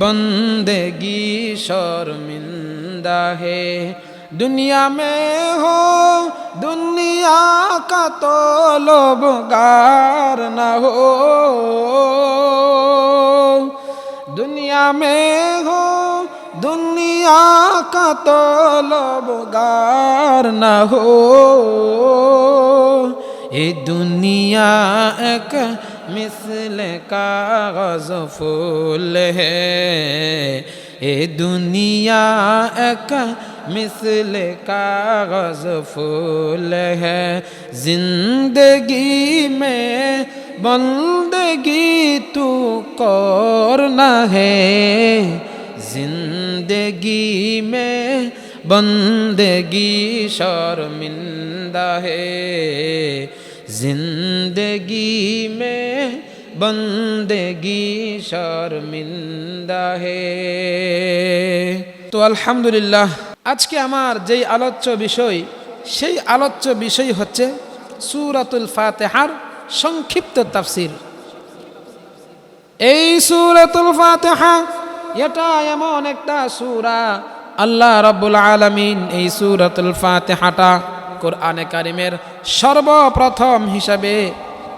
बंदगी शर्मिंदा है दुनिया में हो दुनिया का तो लोबगार न हो दुनिया में हो दुनिया का तो लोबगार न हो ये दुनिया एक مثل کاغذ فول ہے اے دنیا ایک مثل کاغذ فول ہے زندگی میں بندگی تو کرنا ہے زندگی میں بندگی شرمندہ ہے जिंदगी में बंदगी शर्मिंदा है তো আলহামদুলিল্লাহ আজকে আমার যেই আলোচ্য বিষয় সেই আলোচ্য বিষয় হচ্ছে সুরাতুল ফাতেহার সংক্ষিপ্ত তাফসির এই সুরাতুল ফাতেহা এটা এমন একটা সুরা আল্লাহ রাব্বুল আলামিন এই সুরাতুল ফাতেহাটা কোরআনে কারিমের সর্বপ্রথম হিসাবে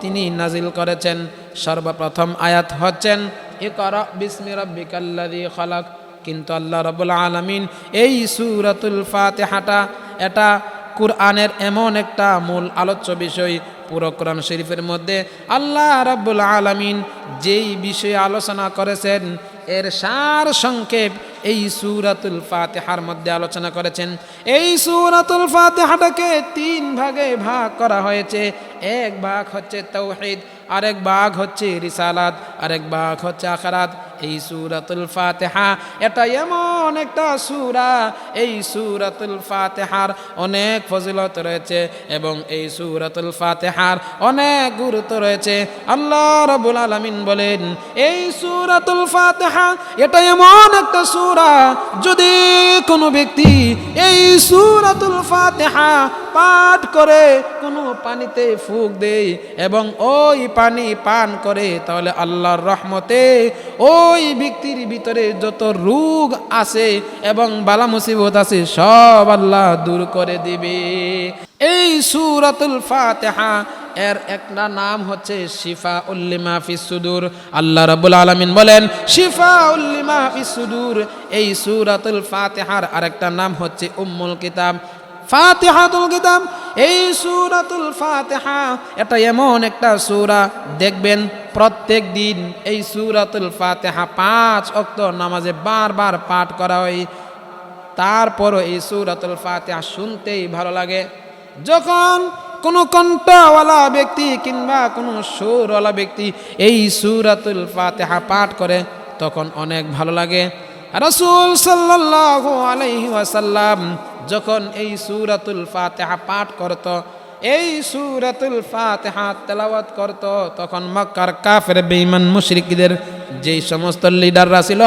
তিনি নাজিল করেছেন। সর্বপ্রথম আয়াত হচ্ছেন, ইকরা বিসমি রাব্বিকাল্লাযী খালাক। কিন্তু আল্লাহ রবুল আলামিন এই সুরাতুল ফাতিহাটা, এটা কুরআনের এমন একটা মূল আলোচ্য বিষয় পুরো কোরআন শরীফের মধ্যে। আল্লাহ রাব্বুল আলামিন যেই বিষয়ে আলোচনা করেছেন, এর সার সংক্ষেপ এই সুরাতুল ফাতিহার মধ্যে আলোচনা করেছেন। এই সুরাতুল ফাতিহাটাকে তিন ভাগে ভাগ করা হয়েছে। এক ভাগ হচ্ছে তৌহিদ আরেক ভাগ হচ্ছে রিসালাত, আরেক ভাগ হচ্ছে আখারাত। এই সুরাতুল ফাতেহা এটা এমন একটা সুরা। এই সুরাতুল ফাতেহার অনেক ফজিলত রয়েছে এবং এই সুরাতুল ফাতেহার অনেক গুরুত্ব রয়েছে। আল্লাহ রবুল আলমিন বলেন, এই সুরাতুল ফাতেহা এটা এমন একটা সুরা যদি কোনো ব্যক্তি এই সুরাতুল ফাতেহা পাঠ করে, কোনো পানিতে ফুক দেয় এবং ওই পানি পান করে, তাহলে আল্লাহর রহমতে ওই ব্যক্তির ভিতরে যত রোগ আছে এবং বালা মুসিবত আছে, সব আল্লাহ দূর করে দিবে। এই সুরাতুল ফাতেহা এর একটা নাম হচ্ছে শিফা উল্লিমা ফিসুদুর আল্লাহ রাব্বুল আলামিন বলেন শিফা উল্লিমা ফিসুদুর এই সুরাতুল ফাতেহার আরেকটা নাম হচ্ছে উম্মুল কিতাব। ফাতেহাতুল কিতাব, এই সুরাতুল ফাতেহা, এটা এমন একটা সুরা, দেখবেন প্রত্যেক দিন এই সুরাতুল ফাতেহা পাঁচ অক্ত নামাজে বারবার পাঠ করা হয়। তারপরও এই সুরাতুল ফাতেহা শুনতেই ভালো লাগে। যখন কোনো কণ্ঠওয়ালা ব্যক্তি কিংবা কোনো সুরওয়ালা ব্যক্তি এই সুরাতুল ফাতেহা পাঠ করে তখন অনেক ভালো লাগে। রসুল ওয়াসাল্লাম যখন এই সুরাতুল ফাতেহা পাঠ করত, এই সুরাতুল ফাতেহা তেলাওয়াত করত, তখন মক্কার কাফের, বেঈমান, মুশরিকদের যেই সমস্ত লিডাররা ছিল,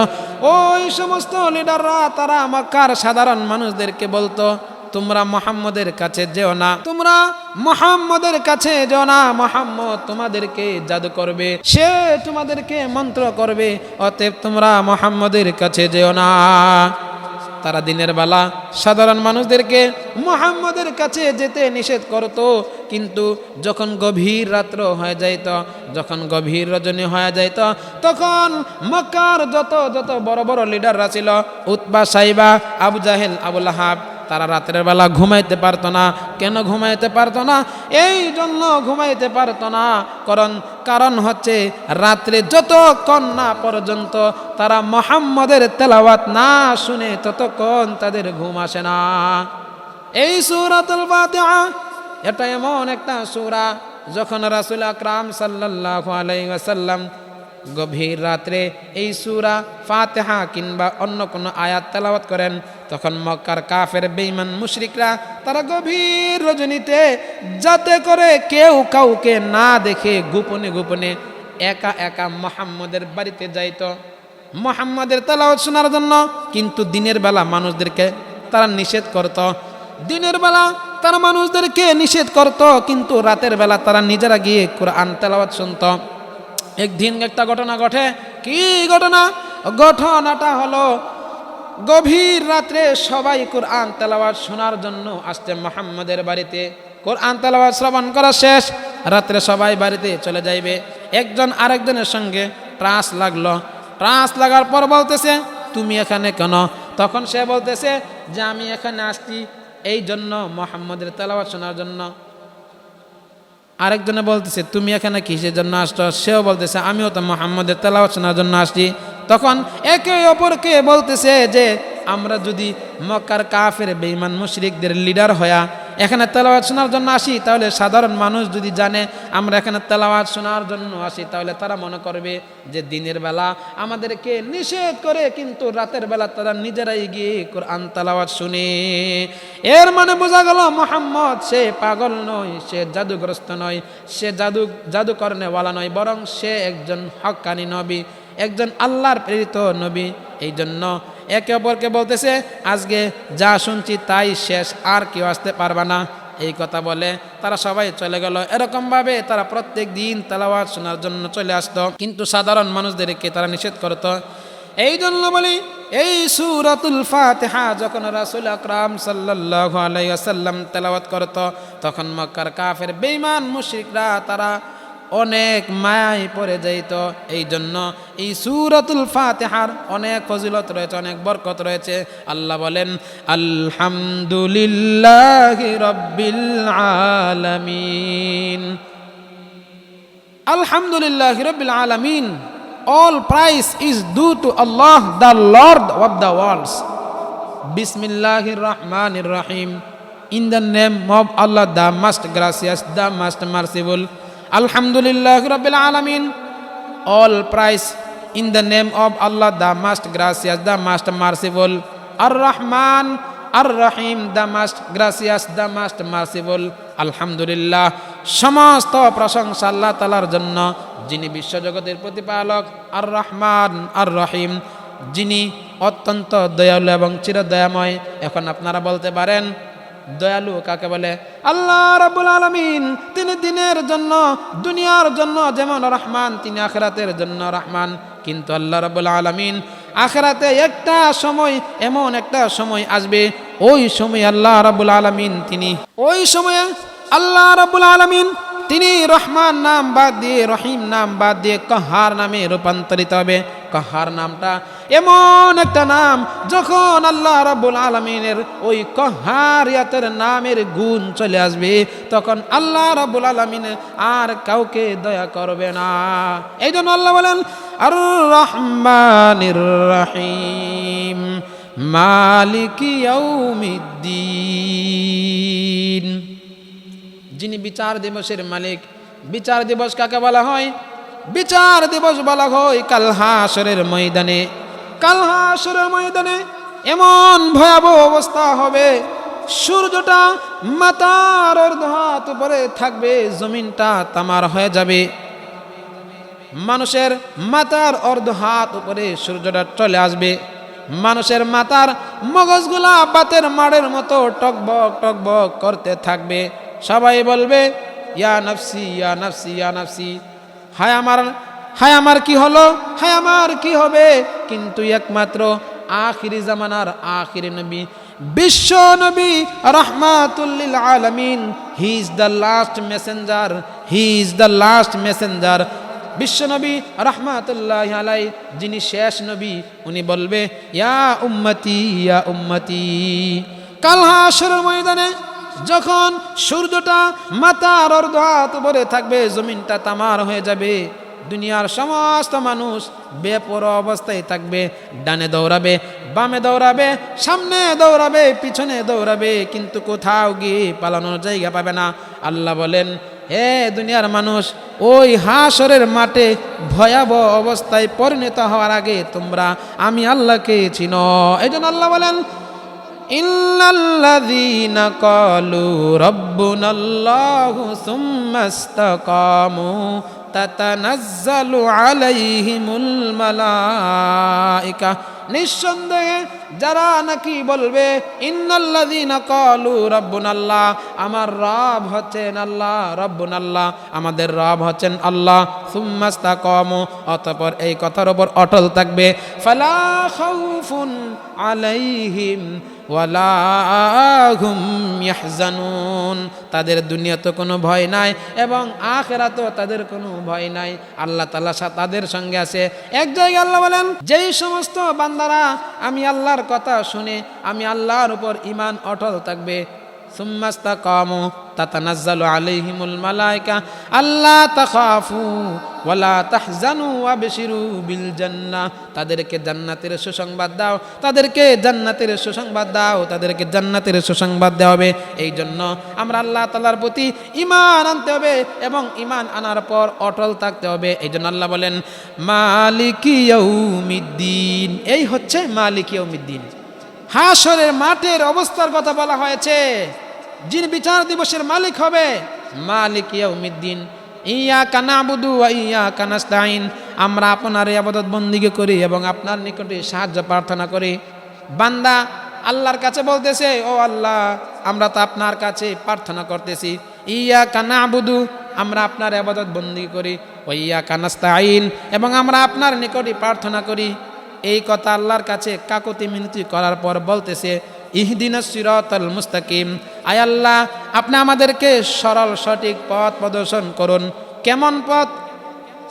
ওই সমস্ত লিডাররা তারা মক্কার সাধারণ মানুষদেরকে বলতো তোমরা মোহাম্মদের কাছে যেও না। তোমরা মোহাম্মদের কাছে যেও না। মোহাম্মদ তোমাদেরকে জাদু করবে, সে তোমাদেরকে মন্ত্র করবে, অতএব তোমরা মোহাম্মদের কাছে যেও না। তারা দিনের বেলা সাধারণ মানুষদেরকে মোহাম্মদের কাছে যেতে নিষেধ করত, কিন্তু যখন গভীর রাত্র হয়ে যাইত, যখন গভীর রজনী হয়ে যাইত, তখন মক্কার যত যত বড় বড় লিডাররা ছিল উৎবা সাইবা, আবু জাহেল আবুল তারা রাতের বেলা ঘুমাইতে পারতো না। কেন ঘুমাইতে পারতো না? এই জন্য ঘুমাইতে পারতো না। কারণ কারণ হচ্ছে রাত্রে যতক্ষণ না পর্যন্ত তারা মোহাম্মদের তেলাওয়াত না শুনে ততক্ষণ তাদের ঘুম আসে না। এই সুরাতুল ফাতিহা, এটা এমন একটা সুরা যখন রাসুল আকরাম সাল্লাল্লাহু আলাইহি ওয়াসাল্লাম গভীর রাত্রে এই সুরা ফাতেহা কিংবা অন্য কোনো আয়াত তেলাওয়াত করেন, তখন মক্কার কাফের বেঈমান মুশরিকরা তারা গভীর রজনীতে যাতে করে কেউ কাউকে না দেখে গোপনে গোপনে একা একা মোহাম্মদের বাড়িতে যাইত। মোহাম্মদের তেলাওয়াত শোনার জন্য কিন্তু দিনের বেলা মানুষদেরকে তারা নিষেধ করত। দিনের বেলা তারা মানুষদেরকে নিষেধ করত, কিন্তু রাতের বেলা তারা নিজেরা গিয়ে কোরআন তেলাওয়াত শুনত। একদিন একটা ঘটনা ঘটে। কি ঘটনা? ঘটনাটা হলো, গভীর রাত্রে সবাই কোরআন তেলাওয়াত শোনার জন্য আসছে মোহাম্মদের বাড়িতে। কোরআন তেলাওয়াত শ্রবণ করা শেষ, রাত্রে সবাই বাড়িতে চলে যাইবে। একজন আরেকজনের সঙ্গে ত্রাস লাগল। ত্রাস লাগার পর বলতেছে, তুমি এখানে কেন? তখন সে বলতেছে যে, আমি এখানে আসছি এই জন্য মোহাম্মদের তেলাওয়াত শোনার জন্য। আরেকজনে বলতেছে, তুমি এখানে কিসের জন্য আসছো? সেও বলতেছে, আমিও তো মোহাম্মদের তেলাওয়াত শোনার জন্য আসছি। তখন একে অপরকে বলতেছে যে, আমরা যদি মক্কার কাফের, বেঈমান মুশরিকদের লিডার হয়া এখানে তেলাওয়াত শোনার জন্য আসি, তাহলে সাধারণ মানুষ যদি জানে, আমরা এখানে তেলাওয়াত শোনার জন্য আসি, তাহলে তারা মনে করবে যে দিনের বেলা আমাদেরকে নিষেধ করে কিন্তু রাতের বেলা তারা নিজেরাই গিয়ে কোরআন তেলাওয়াত শুনে। এর মানে বোঝা গেল মোহাম্মদ সে পাগল নয়, সে জাদুগ্রস্ত নয়, সে জাদু জাদু করনেওয়ালা নয়, বরং সে একজন হক্কানি নবী, একজন আল্লাহর প্রেরিত নবী। এই জন্য একে অপরকে বলতেছে, আজকে যা শুনছি তাই শেষ, আর কেউ আসতে পারবে না। এই কথা বলে তারা সবাই চলে গেল। এরকমভাবে তারা প্রত্যেক দিন তেলাওয়াত শোনার জন্য চলে আসতো। কিন্তু সাধারণ মানুষদেরকে তারা নিষেধ করতো। এই জন্য বলি, এই সুরাতুল ফাতিহা যখন রাসুল আকরাম সাল্লাল্লাহু আলাইহি ওয়াসাল্লাম তেলাওয়াত করত, তখন মক্কার কাফের, বেঈমান, মুশরিকরা তারা অনেক মায় পড়ে যাইত। এই জন্য এই সুরতুল ফাতেহার অনেক ফজিলত রয়েছে, অনেক বরকত রয়েছে। আল্লাহ বলেন, আলহামদুলিল্লাহ রব্বিল আলামিন। আলহামদুলিল্লাহ রব্বিল আলামিন। All praise is due to Allah the lord of the worlds বিসমিল্লাহ রহমান রহিম in the name of Allah the most gracious the most merciful আলহামদুলিল্লাহ রবিল আলমিন। All praise in the name of Allah the most gracious the most merciful আর রহমান আর রহিম the most gracious the most merciful আলহামদুলিল্লাহ সমস্ত প্রশংসা আল্লাহ তালার জন্য, যিনি বিশ্বজগতের প্রতিপালক আর রহমান আর রহিম যিনি অত্যন্ত দয়ালু এবং চিরদয়াময়। এখন আপনারা বলতে পারেন দয়ালু কাকে বলে? আল্লাহ রাব্বুল আলমিন তিনি দিনের জন্য, দুনিয়ার জন্য যেমন রহমান, তিনি আখরাতের জন্য রহমান। কিন্তু আল্লাহ রাব্বুল আলমিন আখরাতে একটা সময়, এমন একটা সময় আসবে, ওই সময় আল্লাহ রাব্বুল আলমিন তিনি, ওই সময়ে আল্লাহ রাব্বুল আলামিন তিনি রহমান নাম বাদ দিয়ে, রহিম নাম বাদ দিয়ে, কহার নামে রূপান্তরিত হবে। কহার নামটা? এমন একটা নাম, যখন আল্লাহ রাব্বুল আলমিনের ওই কহারিয়াতের নামের গুণ চলে আসবে, তখন আল্লাহ রাব্বুল আলমিন আর কাউকে দয়া করবে না। এই জন্য আল্লাহ বলেন আর রহমানির রহিম, মালিকি ইয়াউমিদ্দিন। যিনি বিচার দিবসের মালিক, বিচার দিবস কাকে বলা হয়? বিচার দিবস বলা হয় কাল হাসরের ময়দানে। কাল হাসরের ময়দানে এমন ভয়াবহ অবস্থা হবে, সূর্যটা মাতার অর্ধ হাত উপরে থাকবে, জমিনটা তামার হয়ে যাবে। মানুষের মাথার অর্ধ হাত উপরে সূর্যটা চলে আসবে। মানুষের মাথার মগজগুলা বাতের মাড়ের মতো টকবক টকবক করতে থাকবে। সবাই বলবে, ইয়া নফসি ইয়া নফসি ইয়া নফসি। হায় আমার হায় আমার কি হলো? হায় আমার কি হবে? কিন্তু একমাত্র আখিরি জামানার আখিরি নবী, বিশ্ব নবী রহমাতুল্লিল আলমিন। He is the last messenger he is the last messenger বিশ্বনবী রহমাতুল্লাহ আলাই যিনি শেষ নবী, উনি বলবে, ইয়া উম্মতি ইয়া উম্মতি। কাল হাসরের ময়দানে যখন সূর্যটা মাথার অর্ধ হাত উপরে থাকবে, জমিনটা তামার হয়ে যাবে। দুনিয়ার সমস্ত মানুষ বেপর অবস্থায় থাকবে, ডানে দৌড়াবে, বামে দৌড়াবে, সামনে দৌড়াবে, পিছনে দৌড়াবে, কিন্তু কোথাও গিয়ে পালানোর জায়গা পাবে না। আল্লাহ বলেন, হে দুনিয়ার মানুষ, ওই হাসরের মাঠে ভয়াবহ অবস্থায় পরিণত হওয়ার আগে তোমরা, আমি আল্লাহকে চিনো। এই জন্য আল্লাহ বলেন ইল্লাল্লাযীনা ক্বালু রাব্বুনাল্লাহু সুম্মা ইসতাকামু তাতানাজ্জালু আলাইহিমুল মালাইকা। নিঃসন্দেহে যারা নাকি বলবে, ইন্নাল্লাযীনা ক্বালু রাব্বুনাল্লাহ, আমার রব হচ্ছেন আল্লাহ, রব্বুনাল্লাহ, আমাদের রব হচ্ছেন আল্লাহ, সুম্মা ইসতাকামু, অতঃপর এই কথার উপর অটল থাকবে। ফালা খাউফুন আলাইহিম ইয়াহজানুন। তাদের দুনিয়াতে কোনো ভয় নাই এবং আখেরাতেও তাদের কোনো ভয় নাই। আল্লাহ তালা তাদের সঙ্গে আছে। এক জায়গায় আল্লাহ বলেন, যেই সমস্ত বান্দারা আমি আল্লাহর কথা শুনে, আমি আল্লাহর উপর ইমান অটল থাকবে সুম্মাস্তা কামু তাতানাজ্জালু আলাইহিমুল মালাইকা আল্লাহ তাখাফু ওয়ালা তাহজানু ওয়াবশিরু বিল জান্নাহ তাদেরকে জান্নাতের সুসংবাদ দাও, তাদেরকে জান্নাতের সুসংবাদ দাও, তাদেরকে জান্নাতের সুসংবাদ দেওয়া হবে। এই জন্য আমরা আল্লাহ তাআলার প্রতি ঈমান আনতে হবে এবং ঈমান আনার পর অটল থাকতে হবে। এই জন্য আল্লাহ বলেন, মালিকি ইয়াউমিদ্দিন। এই হচ্ছে মালিকি ইয়াউমিদ্দিন। হাসরের মাঠের অবস্থার কথা বলা হয়েছে। যিনি বিচার দিবসের মালিক হবে, মালিক ইয়া কানাবুদু ইয়া কানাস্তাইন আমরা আপনার আবাদত বন্দিকে করি এবং আপনার নিকটে সাহায্য প্রার্থনা করি। বান্দা, আল্লাহর কাছে বলতেছে, ও আল্লাহ, আমরা তো আপনার কাছে প্রার্থনা করতেছি। ইয়া কানাবুদু আমরা আপনার আবাদত বন্দি করি। ও ইয়া কানাস্তাইন এবং আমরা আপনার নিকটে প্রার্থনা করি। এই কথা আল্লাহর কাছে কাকতি মিনতি করার পর বলতেছে ইহদিন সিরাতাল মুস্তাকিম। আয় আল্লাহ, আপনি আমাদেরকে সরল, সঠিক পথ প্রদর্শন করুন। কেমন পথ?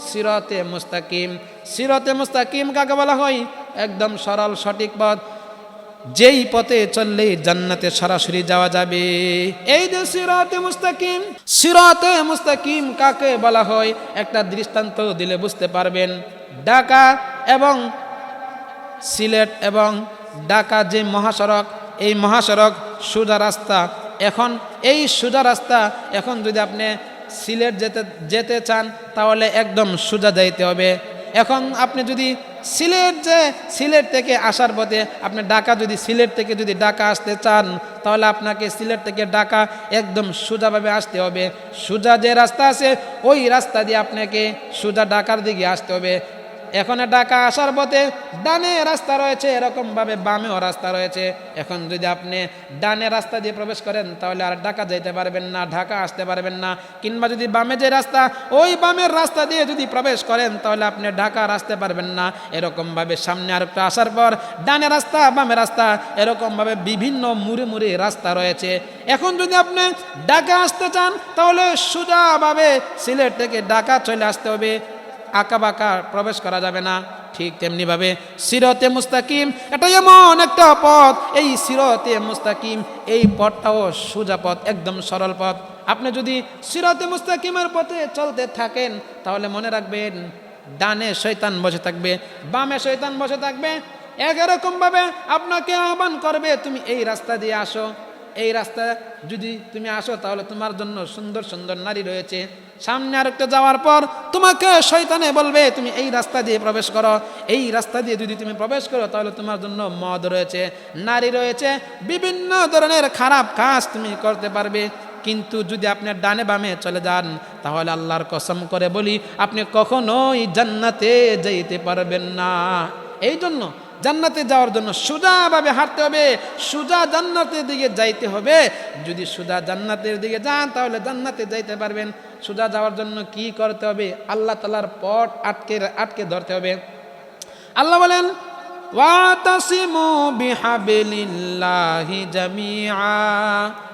সিরতে মুস্তাকিম। সিরতে মুস্তাকিম কাকে বলা হয়? একদম সরল, সঠিক পথ। যেই পথে চললে জান্নাতে সরাসরি যাওয়া যাবে। এই যে সিরাতে মুস্তাকিম সিরাতে মুস্তাকিম কাকে বলা হয়? একটা দৃষ্টান্ত দিলে বুঝতে পারবেন। ঢাকা এবং সিলেট এবং ঢাকা যে মহাসড়ক এই মহাসড়ক সোজা রাস্তা। এখন এই সোজা রাস্তা, এখন যদি আপনি সিলেট যেতে যেতে চান, তাহলে একদম সোজা যাইতে হবে। এখন আপনি যদি সিলেট যে, সিলেট থেকে আসার পথে আপনি ঢাকা যদি, সিলেট থেকে যদি ঢাকা আসতে চান, তাহলে আপনাকে সিলেট থেকে ঢাকা একদম সোজাভাবে আসতে হবে। সোজা যে রাস্তা আছে, ওই রাস্তা দিয়ে আপনাকে সোজা ঢাকার দিকে আসতে হবে। এখন ঢাকা আসার পথে ডানে রাস্তা রয়েছে, এরকমভাবে বামেও রাস্তা রয়েছে। এখন যদি আপনি ডানে রাস্তা দিয়ে প্রবেশ করেন, তাহলে আর ঢাকা যেতে পারবেন না, ঢাকা আসতে পারবেন না। কিংবা যদি বামে যে রাস্তা, ওই বামের রাস্তা দিয়ে যদি প্রবেশ করেন, তাহলে আপনি ঢাকা আসতে পারবেন না। এরকমভাবে সামনে আর একটু আসার পর, ডানে রাস্তা, বামে রাস্তা, এরকমভাবে বিভিন্ন মুড়ে মুড়ে রাস্তা রয়েছে। এখন যদি আপনি ঢাকা আসতে চান, তাহলে সোজাভাবে সিলেট থেকে ঢাকা চলে আসতে হবে। আঁকা বাঁকা প্রবেশ করা যাবে না। ঠিক তেমনিভাবে সিরতে মুস্তাকিম, এটা এমন একটা পথ। এই সিরতে মুস্তাকিম, এই পথটাও সোজা পথ, একদম সরল পথ। আপনি যদি সিরতে মুস্তাকিমের পথে চলতে থাকেন, তাহলে মনে রাখবেন, ডানে শৈতান বসে থাকবে, বামে শৈতান বসে থাকবে। এক এরকমভাবে আপনাকে আহ্বান করবে, তুমি এই রাস্তা দিয়ে আসো। এই রাস্তা যদি তুমি আসো, তাহলে তোমার জন্য সুন্দর সুন্দর নারী রয়েছে। সামনে আরেকটা যাওয়ার পর তোমাকে শয়তানে বলবে, তুমি এই রাস্তা দিয়ে প্রবেশ করো। এই রাস্তা দিয়ে যদি তুমি প্রবেশ করো, তাহলে তোমার জন্য মদ রয়েছে। নারী রয়েছে, বিভিন্ন ধরনের খারাপ কাজ তুমি করতে পারবে। কিন্তু যদি আপনি ডানে বামে চলে যান, তাহলে আল্লাহর কসম করে বলি, আপনি কখনোই জান্নাতে যেতে পারবেন না। এই জন্য জান্নাতে যাওয়ার জন্য সোজাভাবে হাঁটতে হবে সোজা জান্নাতের দিকে যাইতে হবে। যদি সোজা জান্নাতের দিকে যান, তাহলে জান্নাতে যাইতে পারবেন। সোজা যাওয়ার জন্য কি করতে হবে? আল্লাহ তালার পট আটকে আটকে ধরতে হবে। আল্লাহ বলেন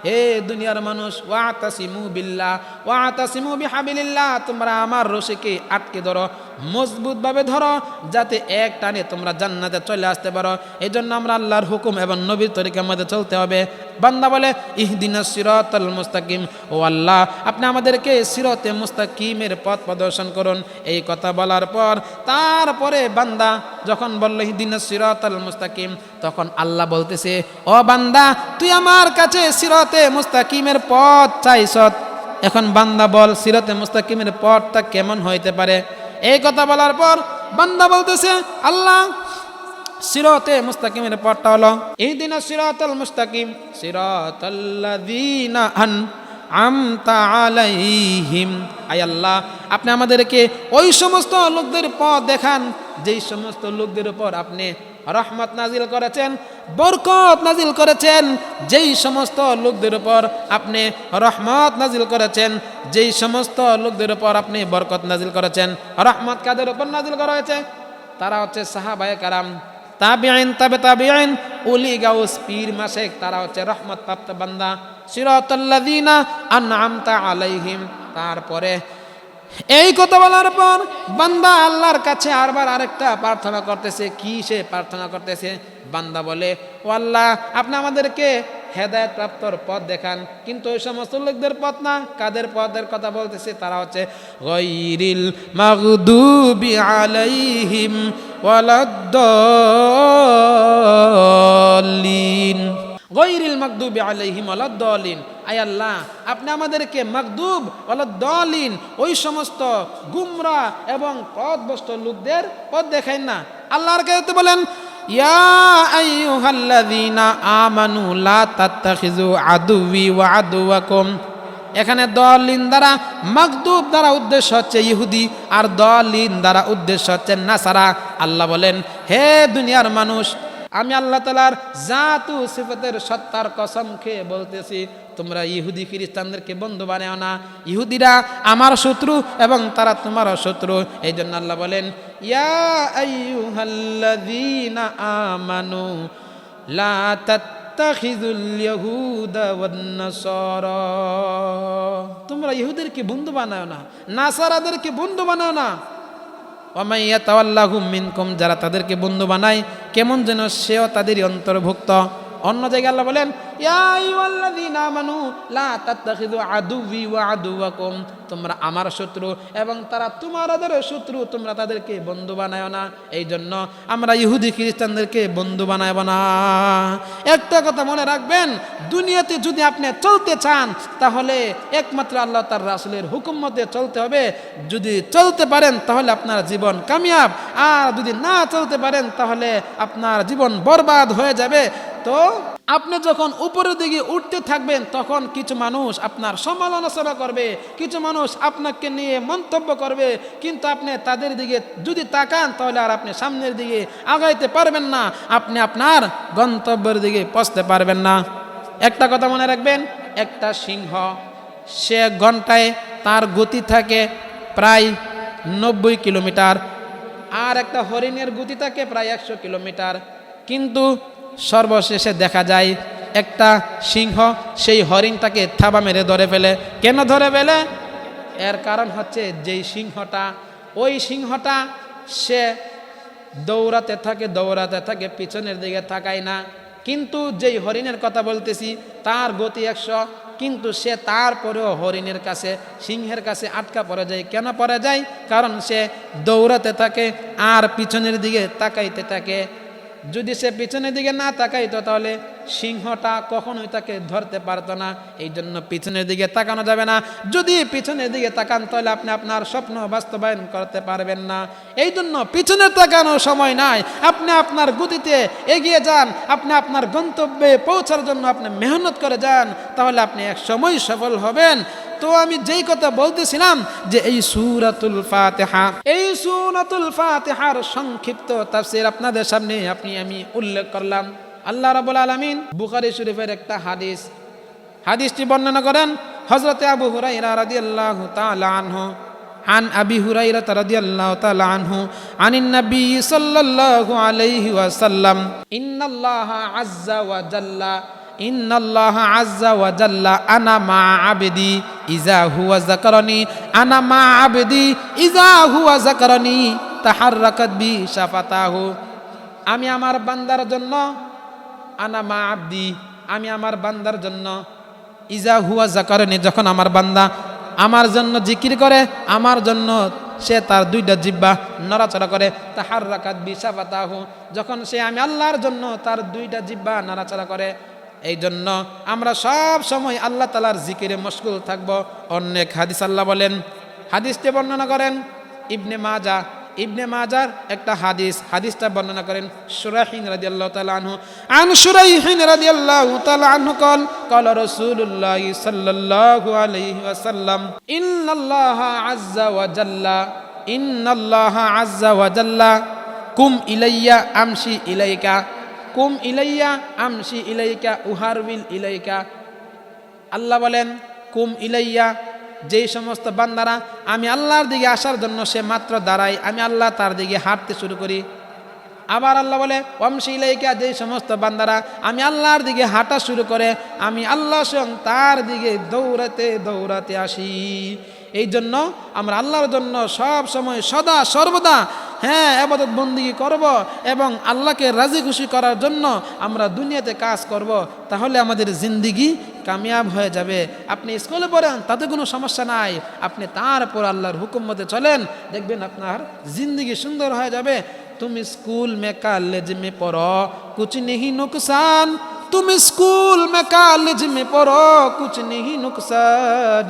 হে দুনিয়ার মানুষ, ওয়াতাসিমু বিল্লাহ, ওয়াতাসিমু বিহাবিলিল্লাহ, তোমরা আমার রশিকে আটকে ধরো। মজবুতভাবে ধরো, যাতে এক টানে তোমরা জান্নাতে চলে আসতে পারো। এই জন্য আমরা আল্লাহর হুকুম এবং নবীর তরিকার মধ্যে চলতে হবে। বান্দা বলে ইহদিনা সিরাতাল মুস্তাকিম। ও আল্লাহ, আপনি আমাদেরকে সিরতে মুস্তাকিমের পথ প্রদর্শন করুন। এই কথা বলার পর, তারপরে বান্দা যখন বলল ইহদিনা সিরাতাল মুস্তাকিম, তখন আল্লাহ বলতেছে, ও বান্দা, তুই আমার কাছে সিরতে মুস্তাকিমের পথ চাইছত এখন বান্দা বল, সিরতে মুস্তাকিমের পথটা কেমন হইতে পারে? এই কথা বলার পর বান্দা বলতেছে, আল্লাহ, সিরতে মুস্তাকিমের পথটা হলো এই দিন সিরাতাল মুস্তাকিম, সিরাতাল্লাযীনা আন আমতা আলাইহিম। আয় আল্লাহ, আপনি আমাদেরকে ওই সমস্ত লোকদের পথ দেখান, যেই সমস্ত লোকদের উপর আপনি রহমত নাজিল করেছেন। বরকত নাজিল করেছেন, যেই সমস্ত লোকদের উপর আপনি রহমত নাজিল করেছেন, যেই সমস্ত লোকদের উপর আপনি বরকত নাজিল করেছেন, রহমত কাদের উপর নাজিল করা হয়েছে? তারা হচ্ছে সাহাবায়ে কারাম তাবিআইন তাবে তাবিআইন উলি গাউস পীর মাসেক, তারা হচ্ছে রহমত প্রাপ্ত বান্দা সিরাতাল্লাযীনা আনআমতা আলাইহিম। তারপরে এই কথা বলার পর বান্দা আল্লাহর কাছে আরবার আরেকটা প্রার্থনা করতেছে, কি সে প্রার্থনা করতেছে? বান্দা বলে ও আল্লাহ আপনি আমাদেরকে হেদায়ত প্রাপ্তর পথ দেখান। কিন্তু ওই সমস্ত লোকদের পথ না, কাদের পথের কথা বলতেছে তারা হচ্ছে গৈরিল মাগদুবি আলাইহিম ওয়ালাদ্দাল্লিন। গৈরিল মাকদুবি আলাইহিম ওয়ালাদ্দাল্লিন। আয় আল্লাহ, আপনি আমাদেরকে মাকদুব ওয়ালাদ্দাল্লিন, ওই সমস্ত গুমরা এবং পথভ্রষ্ট লোকদের পথ দেখাই না। আল্লাহর কাছে বলেন ইয়া আইয়ুহাল্লাযীনা আমানু লা তাত্তাখিযু আদুওয়ি ওয়া আদুওয়াকুম। এখানে দলিন দ্বারা মাকদুব দ্বারা উদ্দেশ্য হচ্ছে ইহুদি আর দলিন দ্বারা উদ্দেশ্য হচ্ছে নাসারা। আল্লাহ বলেন, হে দুনিয়ার মানুষ, আমি আল্লাহ তালার জাতু সিফতের সত্তার কসম খেয়ে বলতেছি তোমরা ইহুদি খ্রিস্টানদেরকে বন্ধু বানাও না। ইহুদিরা আমার শত্রু এবং তারা তোমারও শত্রু। এই জন্য আল্লাহ বলেন, ইয়া আমানু, লা তোমরা ইহুদেরকে বন্ধু বানাও না, নাসারাদেরকে বন্ধু বানাও না। ওমাইয়া তাওয়াল্লাহু মিনকুম, যারা তাদেরকে বন্ধু বানায়, কেমন যেন সেও তাদেরই অন্তর্ভুক্ত। অন্য জায়গায় আল্লাহ বলেন তোমরা আমার শত্রু এবং তারা তোমাদের শত্রু, তোমরা তাদেরকে বন্ধু বানায় না। এই জন্য আমরা ইহুদি খ্রিস্টানদেরকে বন্ধু বানায় না। একটা কথা মনে রাখবেন, দুনিয়াতে যদি আপনি চলতে চান, তাহলে একমাত্র আল্লাহ তার রাসুলের হুকুম মতে চলতে হবে। যদি চলতে পারেন, তাহলে আপনার জীবন কামিয়াব। আর যদি না চলতে পারেন, তাহলে আপনার জীবন বরবাদ হয়ে যাবে। তো আপনি যখন উপরের দিকে উঠতে থাকবেন, তখন কিছু মানুষ আপনার সমালোচনা করবে, কিছু মানুষ আপনাকে নিয়ে মন্তব্য করবে, কিন্তু আপনি তাদের দিকে যদি তাকান, তাহলে আর আপনি সামনের দিকে আগাইতে পারবেন না, আপনি আপনার গন্তব্যের দিকে পৌঁছতে পারবেন না। একটা কথা মনে রাখবেন, একটা সিংহ, সে ঘন্টায় তার গতি থাকে প্রায় নব্বই কিলোমিটার, আর একটা হরিণের গতি থাকে প্রায় একশো কিলোমিটার। কিন্তু সর্বশেষে দেখা যায় একটা সিংহ সেই হরিণটাকে থাবা মেরে ধরে ফেলে। কেন ধরে ফেলে? এর কারণ হচ্ছে যেই সিংহটা, ওই সিংহটা সে দৌড়াতে থাকে দৌড়াতে থাকে, পিছনের দিকে তাকায় না। কিন্তু যেই হরিণের কথা বলতেছি, তার গতি একশো, কিন্তু সে তারপরেও হরিণের কাছে, সিংহের কাছে আটকা পড়ে যায়। কেন পড়ে যায়? কারণ সে দৌড়াতে থাকে আর পিছনের দিকে তাকাইতে থাকে। যদি সে পিছনের দিকে না তাকাইতো তাহলে সিংহটা কখনোই তাকে ধরতে পারতো না এই জন্য পিছনের দিকে তাকানো যাবে না। যদি পিছনের দিকে তাকান, তাহলে আপনি আপনার স্বপ্ন বাস্তবায়ন করতে পারবেন না। এই জন্য পিছনে তাকানোর সময় নাই। আপনি আপনার গতিতে এগিয়ে যান, আপনি আপনার গন্তব্যে পৌঁছার জন্য আপনি মেহনত করে যান, তাহলে আপনি এক সময় সফল হবেন। তো আমি যেই কথা বলতেছিলাম যে এই সুরাতুল ফাতেহা, এই সুরাতুল ফাতেহার সংক্ষিপ্ত তাফসীর আপনাদের সামনে আপনি আমি উল্লেখ করলাম। আল্লাহ রাব্বুল আলামিন বুখারী শরীফের একটা হাদিস হাদিসটি বর্ণনা করেন হযরতে আবু হুরায়রা রাদিয়াল্লাহু তাআলা আনহু عن أبي هريرة رضي الله تعالى عنه عن النبي صلى الله عليه وسلم إن الله عز وجل إن الله عز وجل أنا مع عبدي إذا هو ذكرني أنا مع عبدي إذا هو ذكرني تحركت بي شفتاه আমি আমার বান্দার জন্য আনা মা আব্দি, আমি আমার বান্দার জন্য, ইজা হুয়া জাকারনি, যখন আমার বান্দা আমার জন্য জিকির করে, আমার জন্য সে তার দুইটা জিব্বা নড়াচড়া করে তাহার রাখাত রাকাত বিশাফাতাহু, যখন সে আমি আল্লাহর জন্য তার দুইটা জিব্বা নড়াচড়া করে এই জন্য আমরা সব সময় আল্লাহ তালার জিকিরে মশগুল থাকব। অনেক হাদিস আল্লাহ বলেন, হাদিসটি বর্ণনা করেন ইবনে মাজা ইবনে মাজার একটা হাদিস, হাদিসটা বর্ণনা করেন সুরাহিন রাজি আল্লাহ তালা আনহু। আন সুরাহিন রাজি আল্লাহ তালা আনহু কল কল রসুল্লাহ সাল্লাল্লাহু আলাইহি ওয়াসাল্লাম, ইন্নাল্লাহ আজ্জা ওয়াজাল্লা ইন্নাল্লাহ আজ্জা ওয়াজাল্লা কুম ইলাইয়া আমশি ইলাইকা, কুম ইলাইয়া আমশি ইলাইকা, উহারবিল ইলাইকা। আল্লাহ বলেন, কুম ইলাইয়া যেই সমস্ত বান্দারা, আমি আল্লাহর দিকে আসার জন্য সে মাত্র দাঁড়াই আমি আল্লাহ তার দিকে হাঁটতে শুরু করি। আবার আল্লাহ বলে অমশি ইলাইকা, যেই সমস্ত বান্দারা, আমি আল্লাহর দিকে হাঁটা শুরু করে, আমি আল্লাহ সঙ্গ তার দিকে দৌড়াতে দৌড়াতে আসি। এই জন্য আমরা আল্লাহর জন্য সব সময় সদা, সর্বদা হ্যাঁ আবাদত বন্দিগি করব এবং আল্লাহকে রাজি খুশি করার জন্য আমরা দুনিয়াতে কাজ করব, তাহলে আমাদের জিন্দিগি কামিয়াব হয়ে যাবে। আপনি স্কুলে পড়েন, তাতে কোনো সমস্যা নাই। আপনি তারপর আল্লাহর হুকুম মতে চলেন, দেখবেন আপনার জিন্দিগি সুন্দর হয়ে যাবে। তুমি স্কুল মেকাল লেজিমে পড়ো, কুচি নেহি নুকসান। তুমি স্কুল মে লেজিমে পড়ো, কুচি নেহি নুকসান।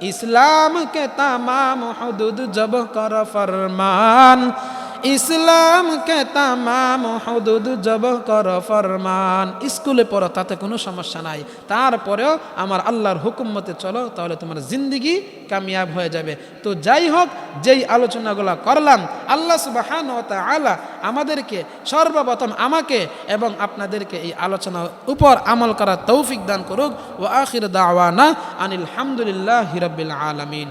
اسلام کے تمام حدود جب کر فرمان ইসলাম কে তামাম হদুদ জব কর ফরমান। স্কুলে পড়ো, তাতে কোনো সমস্যা নাই। তারপরেও আমার আল্লাহর হুকুম মতে চলো, তাহলে তোমার জিন্দিগি কামিয়াব হয়ে যাবে। তো যাই হোক, যেই আলোচনাগুলো করলাম, আল্লাহ সুবাহান আলা আমাদেরকে সর্বপ্রথম আমাকে এবং আপনাদেরকে এই আলোচনার উপর আমল করার তৌফিক দান করুক। ও আখির দাওয়ানা আনিল হামদুলিল্লাহ হিরবিল আলমিন।